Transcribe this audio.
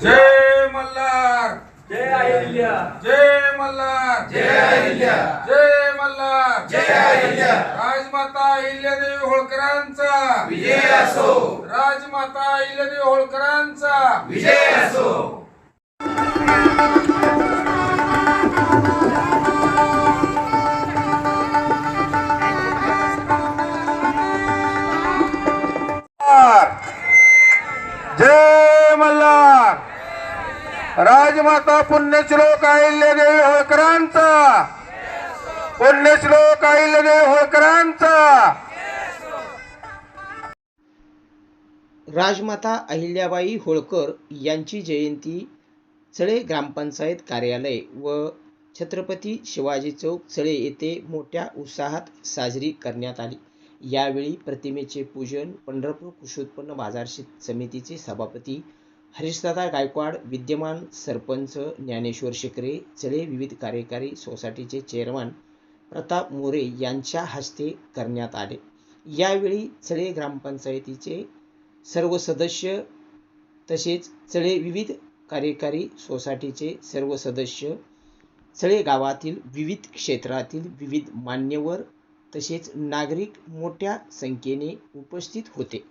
जय मल्हार. जय अहिल्या. जय मल्हार. जय अहिल्या. जय मल्हार. जय अहिल्या. राजमाता अहिल्यादेवी होळकरांचा. विजय असो. राजमाता अहिल्यादेवी होळकरांचा. विजय असो. राजमाता पुण्यश्लोक अहिल्यादेवी होळकरांचा. पुण्यश्लोक अहिल्यादेवी होळकरांचा. राजमाता अहिल्याबाई होळकर यांची जयंती चळे ग्रामपंचायत कार्यालय व छत्रपती शिवाजी चौक चळे येथे मोठ्या उत्साहात साजरी करण्यात आली. यावेळी प्रतिमेचे पूजन पंढरपूर कृषी उत्पन्न बाजार समितीचे सभापती हरीशदादा गायकवाड विद्यमान सरपंच ज्ञानेश्वर शिकरे चळे विविध कार्यकारी सोसायटीचे चेअरमन प्रताप मोरे यांच्या हस्ते करण्यात आले. यावेळी चळे ग्रामपंचायतीचे सर्व सदस्य तसेच चळे विविध कार्यकारी सोसायटीचे सर्व सदस्य चळे गावातील विविध क्षेत्रातील विविध मान्यवर तसेच नागरिक मोठ्या संख्येने उपस्थित होते.